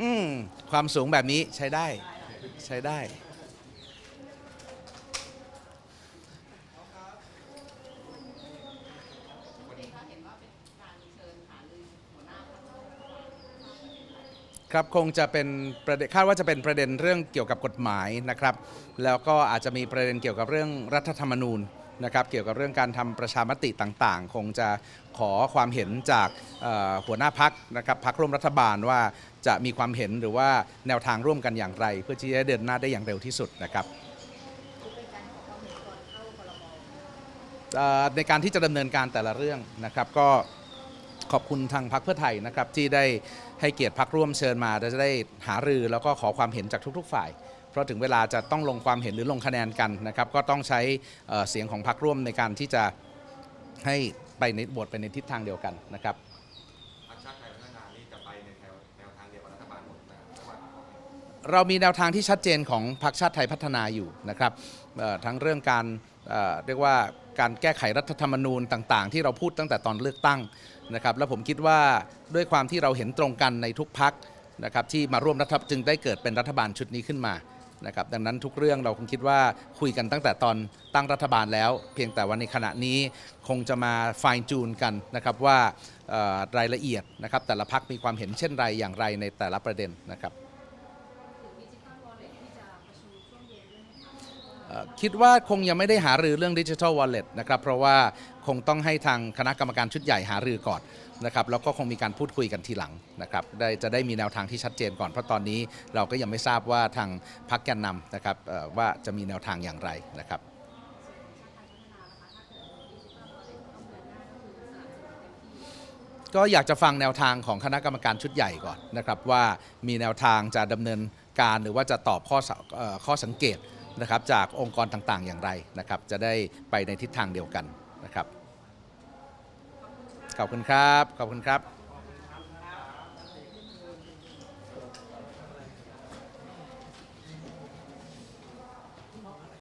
อืมความสูงแบบนี้ใช้ได้ ใช้ได้ ครับคงจะเป็นประเด็นคาดว่าจะเป็นประเด็นเรื่องเกี่ยวกับกฎหมายนะครับ แล้วก็อาจจะมีประเด็นเกี่ยวกับเรื่องรัฐธรรมนูญ นะครับเกี่ยวกับเรื่องการทำประชามติต่างๆ คงจะขอความเห็นจากหัวหน้าพักนะครับพักร่วมรัฐบาลว่าจะมีความเห็นหรือว่าแนวทางร่วมกันอย่างไร เพื่อที่จะเดินหน้าได้อย่างเร็วที่สุดนะครับในการที่จะดำเนินการแต่ละเรื่องนะครับก็ ขอบคุณทางพรรคเพื่อไทยนะครับที่ได้ให้เกียรติพรรคร่วมเชิญมาจะได้หารือแล้วก็ขอความเห็นจากทุก ๆ ฝ่าย เพราะถึงเวลาจะต้องลงความเห็นหรือลงคะแนนกันนะครับก็ต้องใช้เเสียงของพรรคร่วมในการที่จะให้ไปในบทไปในทิศทางเดียวกันนะครับพรรคชาติไทยพัฒนานี่จะไปในแถว เรามีแนวทางที่ชัดเจนของพรรคชาติไทยพัฒนาอยู่นะครับทั้งเรื่องการเรียกว่าการแก้ไขรัฐธรรมนูญต่าง ๆ ที่เราพูดตั้งแต่ตอนเลือกตั้งนะครับแล้วผมคิดว่าด้วยความที่เราเห็นตรงกันในทุกพักนะครับที่มาร่วมรัฐบจึงได้เกิดเป็นรัฐบาลชุดนี้ขึ้นมานะครับดังนั้นทุกเรื่องเราคงคิดว่าคุยกันตั้งแต่ตอนตั้งรัฐบาลแล้ว เพียงแต่วันในขณะนี้คงจะมา fine tune กันนะครับว่ารายละเอียดนะครับแต่ละพักมีความเห็นเช่นไรอย่างไรในแต่ละประเด็นนะครับ เอ่อ คิดว่าคงยังไม่ได้หารือเรื่องดิจิทัลวอลเล็ตนะครับเพราะว่าคงต้องให้ทางคณะกรรมการชุดใหญ่หารือก่อนนะครับแล้วก็คงมีการพูดคุยกันทีหลังนะครับได้จะได้มีแนวทางที่ชัดเจนก่อนเพราะตอนนี้เราก็ยังไม่ทราบว่าทางพรรคแกนนำนะครับเอ่อว่าจะมีแนวทางอย่างไรนะครับ ก็อยากจะฟังแนวทางของคณะกรรมการชุดใหญ่ก่อนนะครับว่ามีแนวทางจะดำเนินการหรือว่าจะตอบข้อสเอ่อข้อสังเกต นะครับจากองค์กรต่างๆอย่างไรนะครับ จะได้ไปในทิศทางเดียวกันนะครับ ขอบคุณครับ ขอบคุณครับ